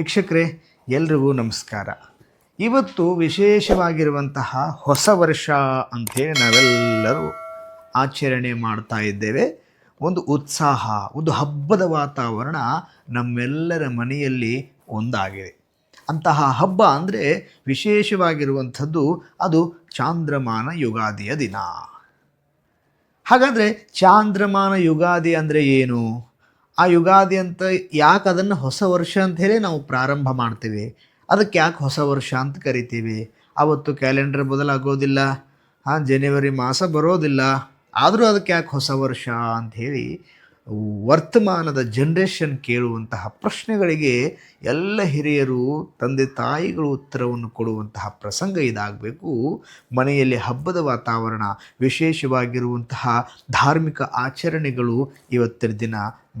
ವೀಕ್ಷಕರೇ, ಎಲ್ರಿಗೂ ನಮಸ್ಕಾರ. ಇವತ್ತು ವಿಶೇಷವಾಗಿರುವಂತಹ ಹೊಸ ವರ್ಷ ಅಂಥೇಳಿ ನಾವೆಲ್ಲರೂ ಆಚರಣೆ ಮಾಡ್ತಾ ಇದ್ದೇವೆ. ಒಂದು ಉತ್ಸಾಹ, ಒಂದು ಹಬ್ಬದ ವಾತಾವರಣ ನಮ್ಮೆಲ್ಲರ ಮನೆಯಲ್ಲಿ ಒಂದಾಗಿದೆ. ಅಂತಹ ಹಬ್ಬ ಅಂದರೆ ವಿಶೇಷವಾಗಿರುವಂಥದ್ದು ಅದು ಚಾಂದ್ರಮಾನ ಯುಗಾದಿಯ ದಿನ. ಹಾಗಾದರೆ ಚಾಂದ್ರಮಾನ ಯುಗಾದಿ ಅಂದರೆ ಏನು? ಆ ಯುಗಾದಿ ಅಂತ ಯಾಕೆ ಅದನ್ನು ಹೊಸ ವರ್ಷ ಅಂತ ಹೇಳಿ ನಾವು ಪ್ರಾರಂಭ ಮಾಡ್ತೀವಿ. ಅದಕ್ಕೆ ಯಾಕೆ ಹೊಸ ವರ್ಷ ಅಂತ ಕರಿತೀವಿ. ಅವತ್ತು ಕ್ಯಾಲೆಂಡರ್ ಬದಲಾಗೋದಿಲ್ಲ. ಹಾಂ ಜನವರಿ ಮಾಸ ಬರೋದಿಲ್ಲ. ಆದರೂ ಅದಕ್ಕೆ ಯಾಕೆ ಹೊಸ ವರ್ಷ ಅಂಥೇಳಿ ವರ್ತಮಾನದ ಜನ್ರೇಷನ್ ಕೇಳುವಂತಹ ಪ್ರಶ್ನೆಗಳಿಗೆ ಎಲ್ಲ ಹಿರಿಯರು, ತಂದೆ ತಾಯಿಗಳು ಉತ್ತರವನ್ನು ಕೊಡುವಂತಹ ಪ್ರಸಂಗ ಇದಾಗಬೇಕು. ಮನೆಯಲ್ಲಿ ಹಬ್ಬದ ವಾತಾವರಣ ವಿಶೇಷವಾಗಿರುವಂತಹ ಧಾರ್ಮಿಕ ಆಚರಣೆಗಳು ಇವತ್ತಿನ ದಿನ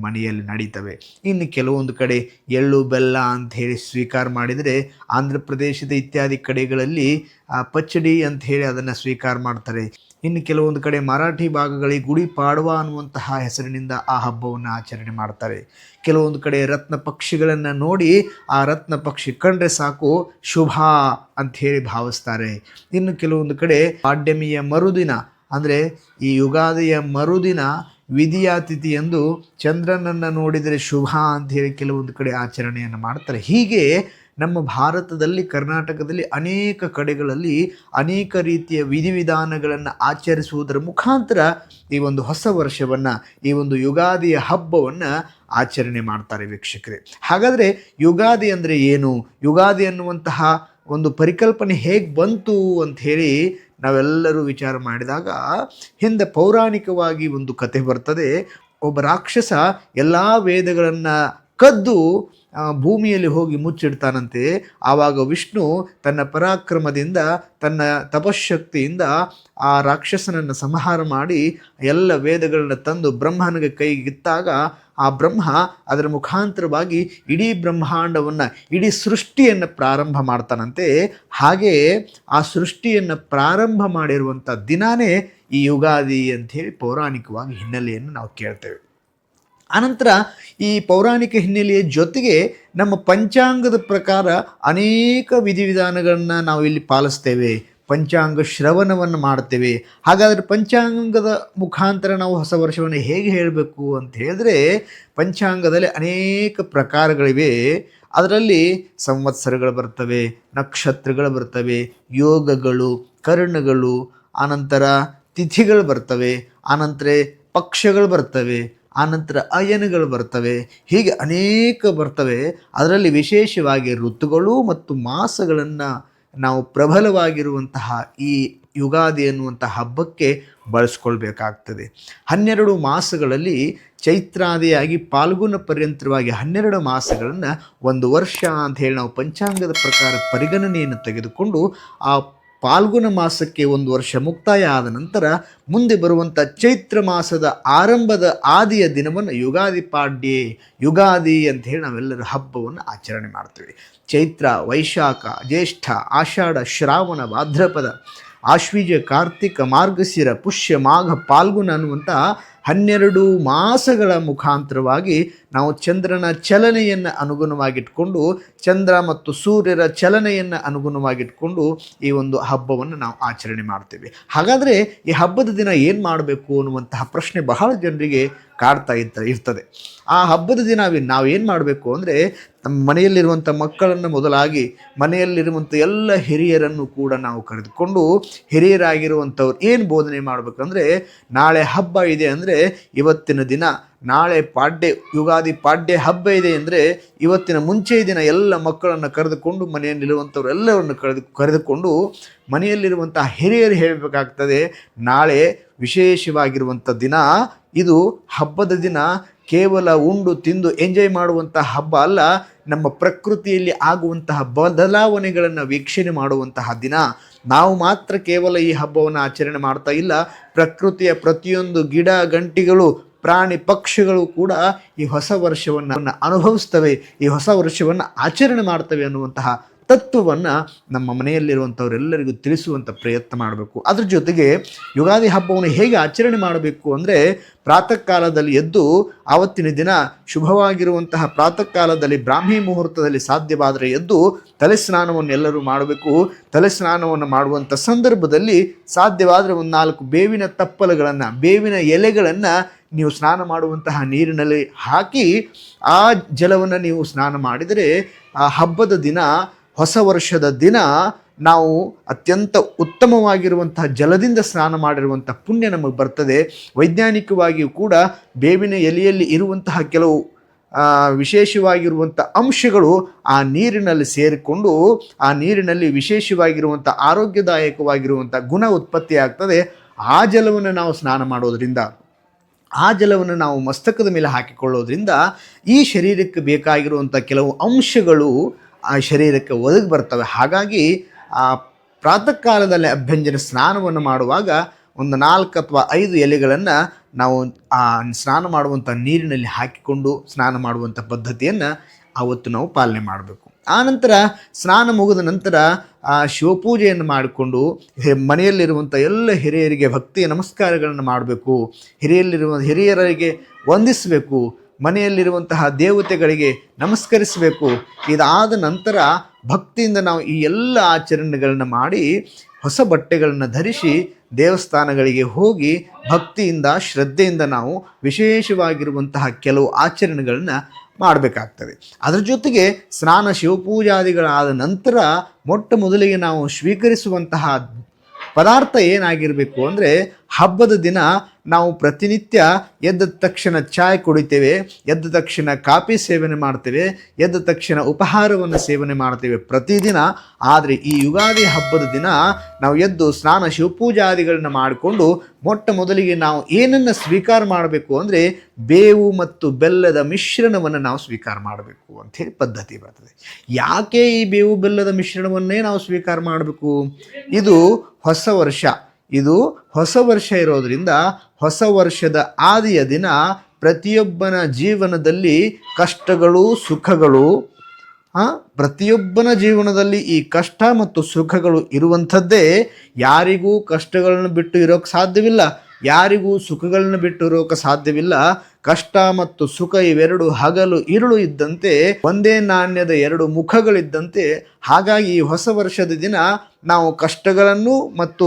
ಮನೆಯಲ್ಲಿ ನಡೀತವೆ. ಇನ್ನು ಕೆಲವೊಂದು ಕಡೆ ಎಳ್ಳು, ಬೆಲ್ಲ ಅಂತ ಹೇಳಿ ಸ್ವೀಕಾರ ಮಾಡಿದರೆ ಆಂಧ್ರ ಪ್ರದೇಶದ ಇತ್ಯಾದಿ ಕಡೆಗಳಲ್ಲಿ ಪಚ್ಚಡಿ ಅಂತ ಹೇಳಿ ಅದನ್ನು ಸ್ವೀಕಾರ ಮಾಡ್ತಾರೆ. ಇನ್ನು ಕೆಲವೊಂದು ಕಡೆ ಮರಾಠಿ ಭಾಗಗಳಿಗೆ ಗುಡಿ ಪಾಡ್ವ ಅನ್ನುವಂತಹ ಹೆಸರಿನಿಂದ ಆ ಹಬ್ಬವನ್ನು ಆಚರಣೆ ಮಾಡ್ತಾರೆ. ಕೆಲವೊಂದು ಕಡೆ ರತ್ನ ಪಕ್ಷಿಗಳನ್ನು ನೋಡಿ ಆ ರತ್ನ ಪಕ್ಷಿ ಕಂಡ್ರೆ ಸಾಕು, ಶುಭ ಅಂಥೇಳಿ ಭಾವಿಸ್ತಾರೆ. ಇನ್ನು ಕೆಲವೊಂದು ಕಡೆ ಪಾಡ್ಯಮಿಯ ಮರುದಿನ, ಅಂದರೆ ಈ ಯುಗಾದಿಯ ಮರುದಿನ ವಿಧಿಯಾತಿಥಿ ಎಂದು ಚಂದ್ರನನ್ನು ನೋಡಿದರೆ ಶುಭ ಅಂತ ಹೇಳಿ ಕೆಲವೊಂದು ಕಡೆ ಆಚರಣೆಯನ್ನು ಮಾಡ್ತಾರೆ. ಹೀಗೆ ನಮ್ಮ ಭಾರತದಲ್ಲಿ, ಕರ್ನಾಟಕದಲ್ಲಿ ಅನೇಕ ಕಡೆಗಳಲ್ಲಿ ಅನೇಕ ರೀತಿಯ ವಿಧಿವಿಧಾನಗಳನ್ನು ಆಚರಿಸುವುದರ ಮುಖಾಂತರ ಈ ಒಂದು ಹೊಸ ವರ್ಷವನ್ನು, ಈ ಒಂದು ಯುಗಾದಿಯ ಹಬ್ಬವನ್ನು ಆಚರಣೆ ಮಾಡ್ತಾರೆ ವೀಕ್ಷಕರೇ. ಹಾಗಾದರೆ ಯುಗಾದಿ ಅಂದರೆ ಏನು? ಯುಗಾದಿ ಅನ್ನುವಂತಹ ಒಂದು ಪರಿಕಲ್ಪನೆ ಹೇಗೆ ಬಂತು ಅಂತ ಹೇಳಿ ನಾವೆಲ್ಲರೂ ವಿಚಾರ ಮಾಡಿದಾಗ ಹಿಂದೆ ಪೌರಾಣಿಕವಾಗಿ ಒಂದು ಕತೆ ಬರ್ತದೆ. ಒಬ್ಬ ರಾಕ್ಷಸ ಎಲ್ಲ ವೇದಗಳನ್ನು ಕದ್ದು ಭೂಮಿಯಲ್ಲಿ ಹೋಗಿ ಮುಚ್ಚಿಡ್ತಾನಂತೆ. ಆವಾಗ ವಿಷ್ಣು ತನ್ನ ಪರಾಕ್ರಮದಿಂದ, ತನ್ನ ತಪಶಕ್ತಿಯಿಂದ ಆ ರಾಕ್ಷಸನನ್ನು ಸಂಹಾರ ಮಾಡಿ ಎಲ್ಲ ವೇದಗಳನ್ನು ತಂದು ಬ್ರಹ್ಮನಿಗೆ ಕೈಗಿತ್ತಾಗ ಆ ಬ್ರಹ್ಮ ಅದರ ಮುಖಾಂತರವಾಗಿ ಇಡೀ ಬ್ರಹ್ಮಾಂಡವನ್ನು, ಇಡೀ ಸೃಷ್ಟಿಯನ್ನು ಪ್ರಾರಂಭ ಮಾಡ್ತಾನಂತೆ. ಹಾಗೆಯೇ ಆ ಸೃಷ್ಟಿಯನ್ನು ಪ್ರಾರಂಭ ಮಾಡಿರುವಂಥ ದಿನಾನೇ ಈ ಯುಗಾದಿ ಅಂಥೇಳಿ ಪೌರಾಣಿಕವಾಗಿ ಹಿನ್ನೆಲೆಯನ್ನು ನಾವು ಕೇಳ್ತೇವೆ. ಅನಂತರ ಈ ಪೌರಾಣಿಕ ಹಿನ್ನೆಲೆಯ ಜೊತೆಗೆ ನಮ್ಮ ಪಂಚಾಂಗದ ಪ್ರಕಾರ ಅನೇಕ ವಿಧಿವಿಧಾನಗಳನ್ನು ನಾವು ಇಲ್ಲಿ ಪಾಲಿಸ್ತೇವೆ. ಪಂಚಾಂಗ ಶ್ರವಣವನ್ನು ಮಾಡ್ತೇವೆ. ಹಾಗಾದರೆ ಪಂಚಾಂಗದ ಮುಖಾಂತರ ನಾವು ಹೊಸ ವರ್ಷವನ್ನು ಹೇಗೆ ಹೇಳಬೇಕು ಅಂತ ಹೇಳಿದ್ರೆ ಪಂಚಾಂಗದಲ್ಲಿ ಅನೇಕ ಪ್ರಕಾರಗಳಿವೆ. ಅದರಲ್ಲಿ ಸಂವತ್ಸರಗಳು ಬರ್ತವೆ, ನಕ್ಷತ್ರಗಳು ಬರ್ತವೆ, ಯೋಗಗಳು, ಕರ್ಣಗಳು, ಆನಂತರ ತಿಥಿಗಳು ಬರ್ತವೆ, ಆನಂತರ ಪಕ್ಷಗಳು ಬರ್ತವೆ. ಆನಂತರ ಅಯನಗಳು ಬರ್ತವೆ. ಹೀಗೆ ಅನೇಕ ಬರ್ತವೆ. ಅದರಲ್ಲಿ ವಿಶೇಷವಾಗಿ ಋತುಗಳು ಮತ್ತು ಮಾಸಗಳನ್ನು ನಾವು ಪ್ರಬಲವಾಗಿರುವಂತಹ ಈ ಯುಗಾದಿ ಎನ್ನುವಂಥ ಹಬ್ಬಕ್ಕೆ ಬಳಸ್ಕೊಳ್ಬೇಕಾಗ್ತದೆ. ಹನ್ನೆರಡು ಮಾಸಗಳಲ್ಲಿ ಚೈತ್ರಾದಿಯಾಗಿ ಪಾಲ್ಗುಣ ಪರ್ಯಂತರವಾಗಿ ಹನ್ನೆರಡು ಮಾಸಗಳನ್ನು ಒಂದು ವರ್ಷ ಅಂತ ಹೇಳಿ ನಾವು ಪಂಚಾಂಗದ ಪ್ರಕಾರ ಪರಿಗಣನೆಯನ್ನು ತೆಗೆದುಕೊಂಡು ಆ ಪಾಲ್ಗುಣ ಮಾಸಕ್ಕೆ ಒಂದು ವರ್ಷ ಮುಕ್ತಾಯ ಆದ ನಂತರ ಮುಂದೆ ಬರುವಂಥ ಚೈತ್ರ ಮಾಸದ ಆರಂಭದ ಆದಿಯ ದಿನವನ್ನು ಯುಗಾದಿ ಪಾಡ್ಯೆ, ಯುಗಾದಿ ಅಂತ ಹೇಳಿ ನಾವೆಲ್ಲರೂ ಹಬ್ಬವನ್ನು ಆಚರಣೆ ಮಾಡ್ತೀವಿ. ಚೈತ್ರ, ವೈಶಾಖ, ಜ್ಯೇಷ್ಠ, ಆಷಾಢ, ಶ್ರಾವಣ, ಭಾದ್ರಪದ, ಆಶ್ವೀಜ, ಕಾರ್ತಿಕ, ಮಾರ್ಗಶಿರ, ಪುಷ್ಯ, ಮಾಘ, ಪಾಲ್ಗುಣ ಅನ್ನುವಂಥ ಹನ್ನೆರಡು ಮಾಸಗಳ ಮುಖಾಂತರವಾಗಿ ನಾವು ಚಂದ್ರನ ಚಲನೆಯನ್ನು ಅನುಗುಣವಾಗಿಟ್ಕೊಂಡು, ಚಂದ್ರ ಮತ್ತು ಸೂರ್ಯರ ಚಲನೆಯನ್ನು ಅನುಗುಣವಾಗಿಟ್ಕೊಂಡು ಈ ಒಂದು ಹಬ್ಬವನ್ನು ನಾವು ಆಚರಣೆ ಮಾಡ್ತೇವೆ. ಹಾಗಾದರೆ ಈ ಹಬ್ಬದ ದಿನ ಏನು ಮಾಡಬೇಕು ಅನ್ನುವಂತಹ ಪ್ರಶ್ನೆ ಬಹಳ ಜನರಿಗೆ ಕಾಡ್ತಾ ಇರ್ತ ಇರ್ತದೆ. ಆ ಹಬ್ಬದ ದಿನ ನಾವು ಏನು ಮಾಡಬೇಕು ಅಂದರೆ ನಮ್ಮ ಮನೆಯಲ್ಲಿರುವಂಥ ಮಕ್ಕಳನ್ನು ಮೊದಲಾಗಿ ಮನೆಯಲ್ಲಿರುವಂಥ ಎಲ್ಲ ಹಿರಿಯರನ್ನು ಕೂಡ ನಾವು ಕರೆದುಕೊಂಡು ಹಿರಿಯರಾಗಿರುವಂಥವ್ರು ಏನು ಬೋಧನೆ ಮಾಡಬೇಕಂದ್ರೆ ನಾಳೆ ಹಬ್ಬ ಇದೆ ಅಂದರೆ, ಇವತ್ತಿನ ದಿನ, ನಾಳೆ ಪಾಡ್ಯ, ಯುಗಾದಿ ಪಾಡ್ಯ ಹಬ್ಬ ಇದೆ ಅಂದರೆ, ಇವತ್ತಿನ ಮುಂಚೆ ದಿನ ಎಲ್ಲ ಮಕ್ಕಳನ್ನು ಕರೆದುಕೊಂಡು ಮನೆಯಲ್ಲಿರುವಂಥವ್ರು ಎಲ್ಲರನ್ನು ಕರೆದು, ಕರೆದುಕೊಂಡು ಮನೆಯಲ್ಲಿರುವಂಥ ಹಿರಿಯರು ಹೇಳಬೇಕಾಗ್ತದೆ, ನಾಳೆ ವಿಶೇಷವಾಗಿರುವಂಥ ದಿನ ಇದು ಹಬ್ಬದ ದಿನ. ಕೇವಲ ಉಂಡು ತಿಂದು ಎಂಜಾಯ್ ಮಾಡುವಂಥ ಹಬ್ಬ ಅಲ್ಲ, ನಮ್ಮ ಪ್ರಕೃತಿಯಲ್ಲಿ ಆಗುವಂತಹ ಬದಲಾವಣೆಗಳನ್ನು ವೀಕ್ಷಣೆ ಮಾಡುವಂತಹ ದಿನ. ನಾವು ಮಾತ್ರ ಕೇವಲ ಈ ಹಬ್ಬವನ್ನು ಆಚರಣೆ ಮಾಡ್ತಾ ಇಲ್ಲ, ಪ್ರಕೃತಿಯ ಪ್ರತಿಯೊಂದು ಗಿಡ, ಗಂಟಿಗಳು, ಪ್ರಾಣಿ, ಪಕ್ಷಿಗಳು ಕೂಡ ಈ ಹೊಸ ವರ್ಷವನ್ನು ಅನುಭವಿಸ್ತವೆ, ಈ ಹೊಸ ವರ್ಷವನ್ನು ಆಚರಣೆ ಮಾಡ್ತವೆ ಅನ್ನುವಂತಹ ತತ್ವವನ್ನು ನಮ್ಮ ಮನೆಯಲ್ಲಿರುವಂಥವರೆಲ್ಲರಿಗೂ ತಿಳಿಸುವಂಥ ಪ್ರಯತ್ನ ಮಾಡಬೇಕು. ಅದ್ರ ಜೊತೆಗೆ ಯುಗಾದಿ ಹಬ್ಬವನ್ನು ಹೇಗೆ ಆಚರಣೆ ಮಾಡಬೇಕು ಅಂದರೆ ಪ್ರಾತಃ ಕಾಲದಲ್ಲಿ ಎದ್ದು ಆವತ್ತಿನ ದಿನ ಶುಭವಾಗಿರುವಂತಹ ಪ್ರಾತಃ ಕಾಲದಲ್ಲಿ ಬ್ರಾಹ್ಮಿ ಮುಹೂರ್ತದಲ್ಲಿ ಸಾಧ್ಯವಾದರೆ ಎದ್ದು ತಲೆ ಸ್ನಾನವನ್ನು ಎಲ್ಲರೂ ಮಾಡಬೇಕು. ತಲೆ ಸ್ನಾನವನ್ನು ಮಾಡುವಂಥ ಸಂದರ್ಭದಲ್ಲಿ ಸಾಧ್ಯವಾದರೆ ಒಂದು ನಾಲ್ಕು ಬೇವಿನ ತಪ್ಪಲುಗಳನ್ನು, ಬೇವಿನ ಎಲೆಗಳನ್ನು ನೀವು ಸ್ನಾನ ಮಾಡುವಂತಹ ನೀರಿನಲ್ಲಿ ಹಾಕಿ ಆ ಜಲವನ್ನು ನೀವು ಸ್ನಾನ ಮಾಡಿದರೆ ಆ ಹಬ್ಬದ ದಿನ ಹೊಸ ವರ್ಷದ ದಿನ ನಾವು ಅತ್ಯಂತ ಉತ್ತಮವಾಗಿರುವಂತಹ ಜಲದಿಂದ ಸ್ನಾನ ಮಾಡಿರುವಂಥ ಪುಣ್ಯ ನಮಗೆ ಬರ್ತದೆ. ವೈಜ್ಞಾನಿಕವಾಗಿಯೂ ಕೂಡ ಬೇವಿನ ಎಲೆಯಲ್ಲಿ ಇರುವಂತಹ ಕೆಲವು ವಿಶೇಷವಾಗಿರುವಂಥ ಅಂಶಗಳು ಆ ನೀರಿನಲ್ಲಿ ಸೇರಿಕೊಂಡು ಆ ನೀರಿನಲ್ಲಿ ವಿಶೇಷವಾಗಿರುವಂಥ ಆರೋಗ್ಯದಾಯಕವಾಗಿರುವಂಥ ಗುಣ ಉತ್ಪತ್ತಿ ಆಗ್ತದೆ. ಆ ಜಲವನ್ನು ನಾವು ಸ್ನಾನ ಮಾಡೋದರಿಂದ, ಆ ಜಲವನ್ನು ನಾವು ಮಸ್ತಕದ ಮೇಲೆ ಹಾಕಿಕೊಳ್ಳೋದ್ರಿಂದ ಈ ಶರೀರಕ್ಕೆ ಬೇಕಾಗಿರುವಂಥ ಕೆಲವು ಅಂಶಗಳು ಆ ಶರೀರಕ್ಕೆ ಒದಗಿ ಬರ್ತವೆ. ಹಾಗಾಗಿ ಆ ಪ್ರಾತಃ ಕಾಲದಲ್ಲಿ ಅಭ್ಯಂಜನ ಸ್ನಾನವನ್ನು ಮಾಡುವಾಗ ಒಂದು ನಾಲ್ಕು ಅಥವಾ ಐದು ಎಲೆಗಳನ್ನು ನಾವು ಆ ಸ್ನಾನ ಮಾಡುವಂಥ ನೀರಿನಲ್ಲಿ ಹಾಕಿಕೊಂಡು ಸ್ನಾನ ಮಾಡುವಂಥ ಪದ್ಧತಿಯನ್ನು ಆವತ್ತು ನಾವು ಪಾಲನೆ ಮಾಡಬೇಕು. ಆನಂತರ ಸ್ನಾನ ಮುಗಿದ ನಂತರ ಆ ಶಿವಪೂಜೆಯನ್ನು ಮಾಡಿಕೊಂಡು ಮನೆಯಲ್ಲಿರುವಂಥ ಎಲ್ಲ ಹಿರಿಯರಿಗೆ ಭಕ್ತಿಯ ನಮಸ್ಕಾರಗಳನ್ನು ಮಾಡಬೇಕು. ಹಿರಿಯಲ್ಲಿರುವ ಹಿರಿಯರಿಗೆ ವಂದಿಸಬೇಕು. ಮನೆಯಲ್ಲಿರುವಂತಹ ದೇವತೆಗಳಿಗೆ ನಮಸ್ಕರಿಸಬೇಕು. ಇದಾದ ನಂತರ ಭಕ್ತಿಯಿಂದ ನಾವು ಈ ಎಲ್ಲ ಆಚರಣೆಗಳನ್ನು ಮಾಡಿ ಹೊಸ ಬಟ್ಟೆಗಳನ್ನು ಧರಿಸಿ ದೇವಸ್ಥಾನಗಳಿಗೆ ಹೋಗಿ ಭಕ್ತಿಯಿಂದ, ಶ್ರದ್ಧೆಯಿಂದ ನಾವು ವಿಶೇಷವಾಗಿರುವಂತಹ ಕೆಲವು ಆಚರಣೆಗಳನ್ನು ಮಾಡಬೇಕಾಗ್ತದೆ. ಅದರ ಜೊತೆಗೆ ಸ್ನಾನ ಶಿವಪೂಜಾದಿಗಳಾದ ನಂತರ ಮೊಟ್ಟ ಮೊದಲಿಗೆ ನಾವು ಸ್ವೀಕರಿಸುವಂತಹ ಪದಾರ್ಥ ಏನಾಗಿರಬೇಕು ಅಂದರೆ ಹಬ್ಬದ ದಿನ ನಾವು ಪ್ರತಿನಿತ್ಯ ಎದ್ದ ತಕ್ಷಣ ಚಾಯ್ ಕುಡಿತೇವೆ, ಎದ್ದ ತಕ್ಷಣ ಕಾಫಿ ಸೇವನೆ ಮಾಡ್ತೇವೆ, ಎದ್ದ ತಕ್ಷಣ ಉಪಹಾರವನ್ನು ಸೇವನೆ ಮಾಡ್ತೇವೆ ಪ್ರತಿದಿನ. ಆದರೆ ಈ ಯುಗಾದಿ ಹಬ್ಬದ ದಿನ ನಾವು ಎದ್ದು ಸ್ನಾನ ಶಿವಪೂಜಾದಿಗಳನ್ನು ಮಾಡಿಕೊಂಡು ಮೊಟ್ಟ ಮೊದಲಿಗೆ ನಾವು ಏನನ್ನು ಸ್ವೀಕಾರ ಮಾಡಬೇಕು ಅಂದರೆ ಬೇವು ಮತ್ತು ಬೆಲ್ಲದ ಮಿಶ್ರಣವನ್ನು ನಾವು ಸ್ವೀಕಾರ ಮಾಡಬೇಕು ಅಂಥೇಳಿ ಪದ್ಧತಿ ಬರ್ತದೆ. ಯಾಕೆ ಈ ಬೇವು ಬೆಲ್ಲದ ಮಿಶ್ರಣವನ್ನೇ ನಾವು ಸ್ವೀಕಾರ ಮಾಡಬೇಕು? ಇದು ಹೊಸ ವರ್ಷ. ಇದು ಹೊಸ ವರ್ಷ ಇರೋದರಿಂದ ಹೊಸ ವರ್ಷದ ಆದಿಯ ದಿನ ಪ್ರತಿಯೊಬ್ಬನ ಜೀವನದಲ್ಲಿ ಕಷ್ಟಗಳು, ಸುಖಗಳು ಪ್ರತಿಯೊಬ್ಬನ ಜೀವನದಲ್ಲಿ ಈ ಕಷ್ಟ ಮತ್ತು ಸುಖಗಳು ಇರುವಂಥದ್ದೇ ಯಾರಿಗೂ ಕಷ್ಟಗಳನ್ನು ಬಿಟ್ಟು ಇರೋಕ್ಕೆ ಸಾಧ್ಯವಿಲ್ಲ. ಯಾರಿಗೂ ಸುಖಗಳನ್ನು ಬಿಟ್ಟು ಇರೋಕೆ ಸಾಧ್ಯವಿಲ್ಲ. ಕಷ್ಟ ಮತ್ತು ಸುಖ ಇವೆರಡು ಹಗಲು ಇರುಳು ಇದ್ದಂತೆ, ಒಂದೇ ನಾಣ್ಯದ ಎರಡು ಮುಖಗಳಿದ್ದಂತೆ, ಹಾಗಾಗಿ ಈ ಹೊಸ ವರ್ಷದ ದಿನ ನಾವು ಕಷ್ಟಗಳನ್ನು ಮತ್ತು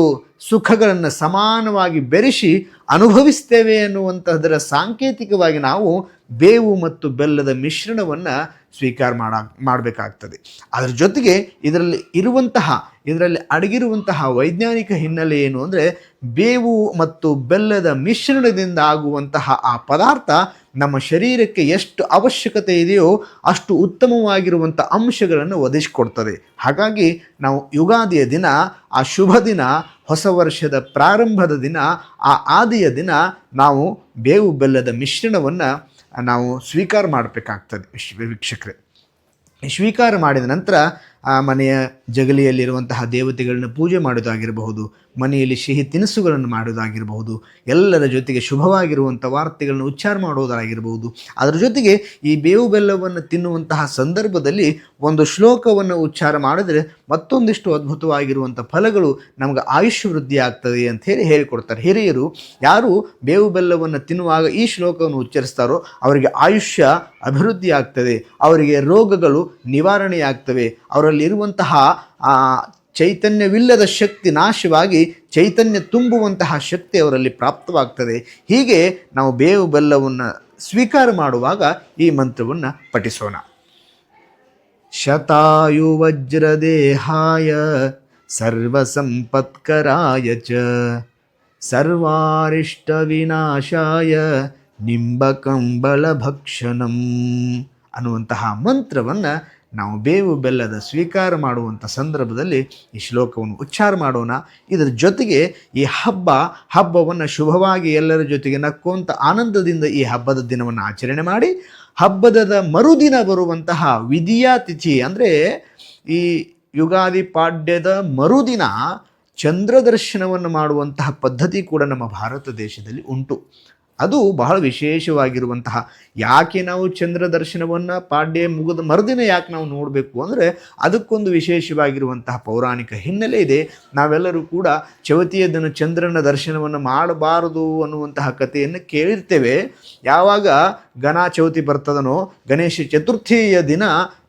ಸುಖಗಳನ್ನು ಸಮಾನವಾಗಿ ಬೆರೆಸಿ ಅನುಭವಿಸ್ತೇವೆ ಅನ್ನುವಂತಹದರ ಸಾಂಕೇತಿಕವಾಗಿ ನಾವು ಬೇವು ಮತ್ತು ಬೆಲ್ಲದ ಮಿಶ್ರಣವನ್ನು ಸ್ವೀಕಾರ ಮಾಡ, ಮಾಡಬೇಕಾಗ್ತದೆ. ಅದರ ಜೊತೆಗೆ ಇದರಲ್ಲಿ ಇರುವಂತಹ, ಇದರಲ್ಲಿ ಅಡಗಿರುವಂತಹ ವೈಜ್ಞಾನಿಕ ಹಿನ್ನೆಲೆ ಏನು ಅಂದರೆ ಬೇವು ಮತ್ತು ಬೆಲ್ಲದ ಮಿಶ್ರಣದಿಂದ ಆಗುವಂತಹ ಆ ಪದಾರ್ಥ ನಮ್ಮ ಶರೀರಕ್ಕೆ ಎಷ್ಟು ಅವಶ್ಯಕತೆ ಇದೆಯೋ ಅಷ್ಟು ಉತ್ತಮವಾಗಿರುವಂಥ ಅಂಶಗಳನ್ನು ಒದಗಿಸಿಕೊಡ್ತದೆ. ಹಾಗಾಗಿ ನಾವು ಯುಗಾದಿಯ ದಿನ, ಆ ಶುಭ ದಿನ, ಹೊಸ ವರ್ಷದ ಪ್ರಾರಂಭದ ದಿನ, ಆ ಆದಿಯ ದಿನ ನಾವು ಬೇವು, ಬೆಲ್ಲದ ಮಿಶ್ರಣವನ್ನು ನಾವು ಸ್ವೀಕಾರ ಮಾಡಬೇಕಾಗ್ತದೆ ವೀಕ್ಷಕರೇ. ಸ್ವೀಕಾರ ಮಾಡಿದ ನಂತರ ಆ ಮನೆಯ ಜಗಲಿಯಲ್ಲಿರುವಂತಹ ದೇವತೆಗಳನ್ನ ಪೂಜೆ ಮಾಡೋದಾಗಿರಬಹುದು ಮನೆಯಲ್ಲಿ ಸಿಹಿ ತಿನಿಸುಗಳನ್ನು ಮಾಡೋದಾಗಿರಬಹುದು ಎಲ್ಲರ ಜೊತೆಗೆ ಶುಭವಾಗಿರುವಂಥ ವಾರ್ತೆಗಳನ್ನು ಉಚ್ಚಾರ ಮಾಡುವುದಾಗಿರಬಹುದು. ಅದರ ಜೊತೆಗೆ ಈ ಬೇವು ಬೆಲ್ಲವನ್ನು ತಿನ್ನುವಂತಹ ಸಂದರ್ಭದಲ್ಲಿ ಒಂದು ಶ್ಲೋಕವನ್ನು ಉಚ್ಚಾರ ಮಾಡಿದರೆ ಮತ್ತೊಂದಿಷ್ಟು ಅದ್ಭುತವಾಗಿರುವಂಥ ಫಲಗಳು ನಮಗೆ ಆಯುಷ್ ವೃದ್ಧಿ ಆಗ್ತದೆ ಅಂತ ಹೇಳಿ ಹೇಳಿಕೊಡ್ತಾರೆ. ಹಿರಿಯರು, ಯಾರು ಬೇವು ಬೆಲ್ಲವನ್ನು ತಿನ್ನುವಾಗ ಈ ಶ್ಲೋಕವನ್ನು ಉಚ್ಚರಿಸ್ತಾರೋ ಅವರಿಗೆ ಆಯುಷ್ಯ ಅಭಿವೃದ್ಧಿ ಆಗ್ತದೆ, ಅವರಿಗೆ ರೋಗಗಳು ನಿವಾರಣೆಯಾಗ್ತವೆ ಅವರಲ್ಲಿರುವಂತಹ ಆ ಚೈತನ್ಯವಿಲ್ಲದ ಶಕ್ತಿ ನಾಶವಾಗಿ ಚೈತನ್ಯ ತುಂಬುವಂತಹ ಶಕ್ತಿ ಅವರಲ್ಲಿ ಪ್ರಾಪ್ತವಾಗ್ತದೆ. ಹೀಗೆ ನಾವು ಬೇವು ಬೆಲ್ಲವನ್ನು ಸ್ವೀಕಾರ ಮಾಡುವಾಗ ಈ ಮಂತ್ರವನ್ನು ಪಠಿಸೋಣ. ಸರ್ವ ಸರ್ವಸಂಪತ್ಕರಾಯ ಚ ಸರ್ವಾರಿಷ್ಟವಿನಾಶಾಯ ನಿಂಬಕಂಬಳಭಕ್ಷಣಂ ಅನ್ನುವಂತಹ ಮಂತ್ರವನ್ನು ನಾವು ಬೇವು ಬೆಲ್ಲದ ಸ್ವೀಕಾರ ಮಾಡುವಂಥ ಸಂದರ್ಭದಲ್ಲಿ ಈ ಶ್ಲೋಕವನ್ನು ಉಚ್ಚಾರ ಮಾಡೋಣ. ಇದರ ಜೊತೆಗೆ ಈ ಹಬ್ಬ, ಹಬ್ಬವನ್ನು ಶುಭವಾಗಿ ಎಲ್ಲರ ಜೊತೆಗೆ ನಕ್ಕುವಂಥ ಆನಂದದಿಂದ ಈ ಹಬ್ಬದ ದಿನವನ್ನು ಆಚರಣೆ ಮಾಡಿ, ಹಬ್ಬದ ಮರುದಿನ ಬರುವಂತಹ ವಿಧಿಯಾ ತಿಥಿ ಅಂದರೆ ಈ ಯುಗಾದಿ ಪಾಡ್ಯದ ಮರುದಿನ ಚಂದ್ರದರ್ಶನವನ್ನು ಮಾಡುವಂತಹ ಪದ್ಧತಿ ಕೂಡ ನಮ್ಮ ಭಾರತ ದೇಶದಲ್ಲಿ ಉಂಟು. ಅದು ಬಹಳ ವಿಶೇಷವಾಗಿರುವಂತಹ ಯಾಕೆ ನಾವು ಚಂದ್ರ ದರ್ಶನವನ್ನು ಪಾಡ್ಯ ಮುಗಿದ ಮರುದಿನ ಯಾಕೆ ನಾವು ನೋಡಬೇಕು ಅಂದರೆ ಅದಕ್ಕೊಂದು ವಿಶೇಷವಾಗಿರುವಂತಹ ಪೌರಾಣಿಕ ಹಿನ್ನೆಲೆ ಇದೆ. ನಾವೆಲ್ಲರೂ ಕೂಡ ಚವತಿಯ ದಿನ ಚಂದ್ರನ ದರ್ಶನವನ್ನು ಮಾಡಬಾರದು ಅನ್ನುವಂತಹ ಕಥೆಯನ್ನು ಕೇಳಿರ್ತೇವೆ. ಯಾವಾಗ ಗಣ ಚೌತಿ ಬರ್ತದನೋ, ಗಣೇಶ ಚತುರ್ಥಿಯ ದಿನ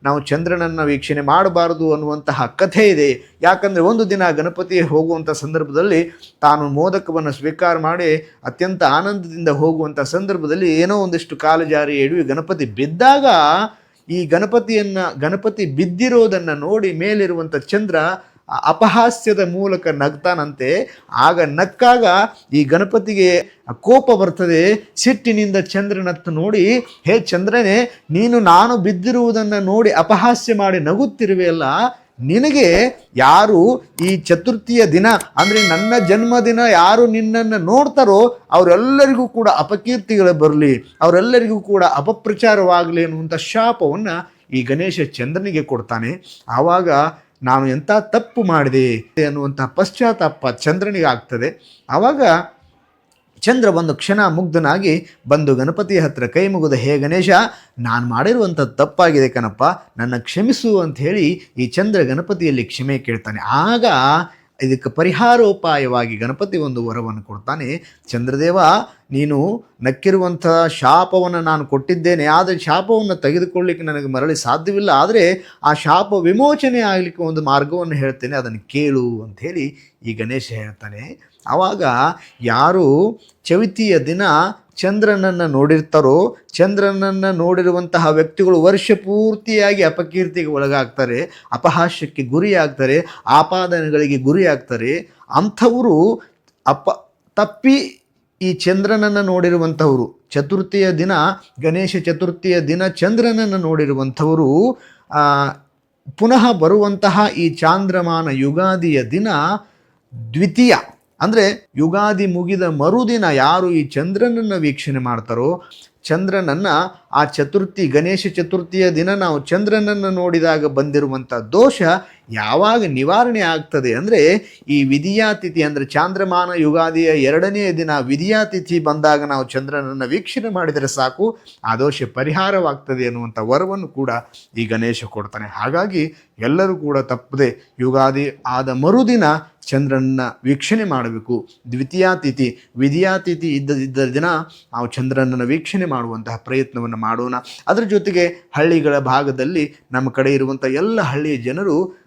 ನಾವು ಚಂದ್ರನನ್ನು ವೀಕ್ಷಣೆ ಮಾಡಬಾರದು ಅನ್ನುವಂತಹ ಕಥೆ ಇದೆ. ಯಾಕಂದರೆ ಒಂದು ದಿನ ಗಣಪತಿ ಹೋಗುವಂಥ ಸಂದರ್ಭದಲ್ಲಿ ತಾನು ಮೋದಕವನ್ನು ಸ್ವೀಕಾರ ಮಾಡಿ ಅತ್ಯಂತ ಆನಂದದಿಂದ ಹೋಗುವಂಥ ಸಂದರ್ಭದಲ್ಲಿ ಏನೋ ಒಂದಿಷ್ಟು ಕಾಲು ಜಾರಿ ಎಡವಿ ಗಣಪತಿ ಬಿದ್ದಾಗ ಈ ಗಣಪತಿಯನ್ನು, ಗಣಪತಿ ಬಿದ್ದಿರೋದನ್ನು ನೋಡಿ ಮೇಲಿರುವಂಥ ಚಂದ್ರ ಅಪಹಾಸ್ಯದ ಮೂಲಕ ನಗ್ತಾನಂತೆ, ಆಗ ನಕ್ಕಾಗ ಈ ಗಣಪತಿಗೆ ಕೋಪ ಬರ್ತದೆ. ಸಿಟ್ಟಿನಿಂದ ಚಂದ್ರನತ್ತ ನೋಡಿ, ಹೇ ಚಂದ್ರನೇ, ನೀನು ನಾನು ಬಿದ್ದಿರುವುದನ್ನು ನೋಡಿ ಅಪಹಾಸ್ಯ ಮಾಡಿ ನಗುತ್ತಿರುವೆಯಲ್ಲ, ನಿನಗೆ ಯಾರು ಈ ಚತುರ್ಥಿಯ ದಿನ, ಅಂದರೆ ನನ್ನ ಜನ್ಮದಿನ ಯಾರು ನಿನ್ನನ್ನು ನೋಡ್ತಾರೋ, ಅವರೆಲ್ಲರಿಗೂ ಕೂಡ ಅಪಕೀರ್ತಿಗಳು ಬರಲಿ, ಅವರೆಲ್ಲರಿಗೂ ಕೂಡ ಅಪಪ್ರಚಾರವಾಗಲಿ ಅನ್ನುವಂಥ ಶಾಪವನ್ನು ಈ ಗಣೇಶ ಚಂದ್ರನಿಗೆ ಕೊಡ್ತಾನೆ. ಆವಾಗ ನಾನು ಎಂಥ ತಪ್ಪು ಮಾಡಿದೆ ಅನ್ನುವಂಥ ಪಶ್ಚಾತ್ತಾಪ ಚಂದ್ರನಿಗೆ ಆಗ್ತದೆ ಆವಾಗ ಚಂದ್ರ ಒಂದು ಕ್ಷಣ ಮುಗ್ಧನಾಗಿ ಬಂದು ಗಣಪತಿಯ ಹತ್ರ ಕೈ ಮುಗಿದ, ಹೇ ಗಣೇಶ, ನಾನು ಮಾಡಿರುವಂಥ ತಪ್ಪಾಗಿದೆ ಕಣಪ್ಪ, ನನ್ನ ಕ್ಷಮಿಸು ಅಂತ ಹೇಳಿ ಈ ಚಂದ್ರ ಗಣಪತಿಯಲ್ಲಿ ಕ್ಷಮೆ ಕೇಳ್ತಾನೆ. ಆಗ ಇದಕ್ಕೆ ಪರಿಹಾರೋಪಾಯವಾಗಿ ಗಣಪತಿ ಒಂದು ವರವನ್ನು ಕೊಡ್ತಾನೆ. ಚಂದ್ರದೇವ, ನೀನು ನಕ್ಕಿರುವಂಥ ಶಾಪವನ್ನು ನಾನು ಕೊಟ್ಟಿದ್ದೇನೆ. ಆದರೆ ಶಾಪವನ್ನು ತೆಗೆದುಕೊಳ್ಳಿಕ್ಕೆ ನನಗೆ ಮರಳಿ ಸಾಧ್ಯವಿಲ್ಲ. ಆದರೆ ಆ ಶಾಪ ವಿಮೋಚನೆ ಆಗಲಿಕ್ಕೆ ಒಂದು ಮಾರ್ಗವನ್ನು ಹೇಳ್ತೇನೆ. ಅದನ್ನು ಕೇಳು ಅಂತ ಹೇಳಿ ಈ ಗಣೇಶ ಹೇಳ್ತಾನೆ. ಆವಾಗ ಯಾರು ಚವಿತಿಯ ದಿನ ಚಂದ್ರನನ್ನು ನೋಡಿರ್ತಾರೋ, ಚಂದ್ರನನ್ನು ನೋಡಿರುವಂತಹ ವ್ಯಕ್ತಿಗಳು ವರ್ಷ ಪೂರ್ತಿಯಾಗಿ ಅಪಕೀರ್ತಿಗೆ ಒಳಗಾಗ್ತಾರೆ, ಅಪಹಾಸ್ಯಕ್ಕೆ ಗುರಿಯಾಗ್ತಾರೆ, ಆಪಾದನೆಗಳಿಗೆ ಗುರಿಯಾಗ್ತಾರೆ. ಅಂಥವರು ಅಪ, ತಪ್ಪಿ ಈ ಚಂದ್ರನನ್ನು ನೋಡಿರುವಂಥವರು, ಚತುರ್ಥಿಯ ದಿನ, ಗಣೇಶ ಚತುರ್ಥಿಯ ದಿನ ಚಂದ್ರನನ್ನು ನೋಡಿರುವಂಥವರು ಪುನಃ ಬರುವಂತಹ ಈ ಚಾಂದ್ರಮಾನ ಯುಗಾದಿಯ ದಿನ ದ್ವಿತೀಯ. ಅಂದರೆ ಯುಗಾದಿ ಮುಗಿದ ಮರುದಿನ ಯಾರು ಈ ಚಂದ್ರನನ್ನು ವೀಕ್ಷಣೆ ಮಾಡ್ತಾರೋ, ಚಂದ್ರನನ್ನು ಆ ಚತುರ್ಥಿ, ಗಣೇಶ ಚತುರ್ಥಿಯ ದಿನ ನಾವು ಚಂದ್ರನನ್ನು ನೋಡಿದಾಗ ಬಂದಿರುವಂಥ ದೋಷ ಯಾವಾಗ ನಿವಾರಣೆ ಆಗ್ತದೆ ಅಂದರೆ ಈ ವಿಧಿಯಾತಿಥಿ ಅಂದರೆ ಚಾಂದ್ರಮಾನ ಯುಗಾದಿಯ ಎರಡನೆಯ ದಿನ ವಿಧಿಯಾತಿಥಿ ಬಂದಾಗ ನಾವು ಚಂದ್ರನನ್ನು ವೀಕ್ಷಣೆ ಮಾಡಿದರೆ ಸಾಕು, ಆ ದೋಷ ಪರಿಹಾರವಾಗ್ತದೆ ಅನ್ನುವಂಥ ವರವನ್ನು ಕೂಡ ಈ ಗಣೇಶ ಕೊಡ್ತಾನೆ. ಹಾಗಾಗಿ ಎಲ್ಲರೂ ಕೂಡ ತಪ್ಪದೆ ಯುಗಾದಿ ಆದ ಮರುದಿನ ಚಂದ್ರನ ವೀಕ್ಷಣೆ ಮಾಡಬೇಕು. ದ್ವಿತೀಯಾತಿಥಿ, ವಿಧಿಯಾತಿಥಿ ಇದ್ದದಿದ್ದ ದಿನ ನಾವು ಚಂದ್ರನನ್ನು ವೀಕ್ಷಣೆ ಮಾಡುವಂತಹ ಪ್ರಯತ್ನವನ್ನು ಮಾಡೋಣ. ಅದರ ಜೊತೆಗೆ ಹಳ್ಳಿಗಳ ಭಾಗದಲ್ಲಿ ನಮ್ಮ ಕಡೆ ಇರುವಂಥ ಎಲ್ಲ ಹಳ್ಳಿಯ ಜನರು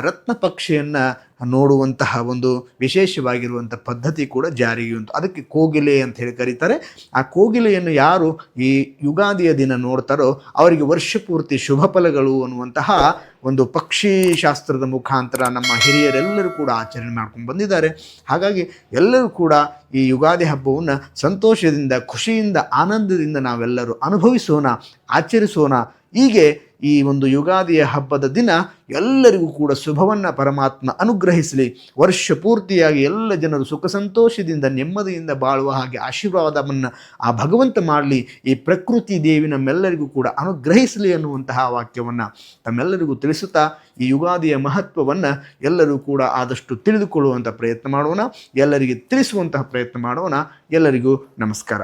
ರತ್ನ ಪಕ್ಷಿಯನ್ನು ನೋಡುವಂತಹ ಒಂದು ವಿಶೇಷವಾಗಿರುವಂಥ ಪದ್ಧತಿ ಕೂಡ ಜಾರಿಗೆ ಉಂಟು. ಅದಕ್ಕೆ ಕೋಗಿಲೆ ಅಂತ ಹೇಳಿ ಕರೀತಾರೆ. ಆ ಕೋಗಿಲೆಯನ್ನು ಯಾರು ಈ ಯುಗಾದಿಯ ದಿನ ನೋಡ್ತಾರೋ ಅವರಿಗೆ ವರ್ಷ ಪೂರ್ತಿ ಶುಭ ಫಲಗಳು ಅನ್ನುವಂತಹ ಒಂದು ಪಕ್ಷಿ ಶಾಸ್ತ್ರದ ಮುಖಾಂತರ ನಮ್ಮ ಹಿರಿಯರೆಲ್ಲರೂ ಕೂಡ ಆಚರಣೆ ಮಾಡ್ಕೊಂಡು ಬಂದಿದ್ದಾರೆ. ಹಾಗಾಗಿ ಎಲ್ಲರೂ ಕೂಡ ಈ ಯುಗಾದಿ ಹಬ್ಬವನ್ನು ಸಂತೋಷದಿಂದ, ಖುಷಿಯಿಂದ, ಆನಂದದಿಂದ ನಾವೆಲ್ಲರೂ ಅನುಭವಿಸೋಣ, ಆಚರಿಸೋಣ. ಹೀಗೆ ಈ ಒಂದು ಯುಗಾದಿಯ ಹಬ್ಬದ ದಿನ ಎಲ್ಲರಿಗೂ ಕೂಡ ಶುಭವನ್ನು ಪರಮಾತ್ಮ ಅನುಗ್ರಹಿಸಲಿ. ವರ್ಷ ಪೂರ್ತಿಯಾಗಿ ಎಲ್ಲ ಜನರು ಸುಖ ಸಂತೋಷದಿಂದ, ನೆಮ್ಮದಿಯಿಂದ ಬಾಳುವ ಹಾಗೆ ಆಶೀರ್ವಾದವನ್ನು ಆ ಭಗವಂತ ಮಾಡಲಿ. ಈ ಪ್ರಕೃತಿ ದೇವಿ ನಮ್ಮೆಲ್ಲರಿಗೂ ಕೂಡ ಅನುಗ್ರಹಿಸಲಿ ಅನ್ನುವಂತಹ ವಾಕ್ಯವನ್ನು ತಮ್ಮೆಲ್ಲರಿಗೂ ತಿಳಿಸುತ್ತಾ, ಈ ಯುಗಾದಿಯ ಮಹತ್ವವನ್ನು ಎಲ್ಲರೂ ಕೂಡ ಆದಷ್ಟು ತಿಳಿದುಕೊಳ್ಳುವಂಥ ಪ್ರಯತ್ನ ಮಾಡೋಣ. ಎಲ್ಲರಿಗೆ ತಿಳಿಸುವಂತಹ ಪ್ರಯತ್ನ ಮಾಡೋಣ. ಎಲ್ಲರಿಗೂ ನಮಸ್ಕಾರ.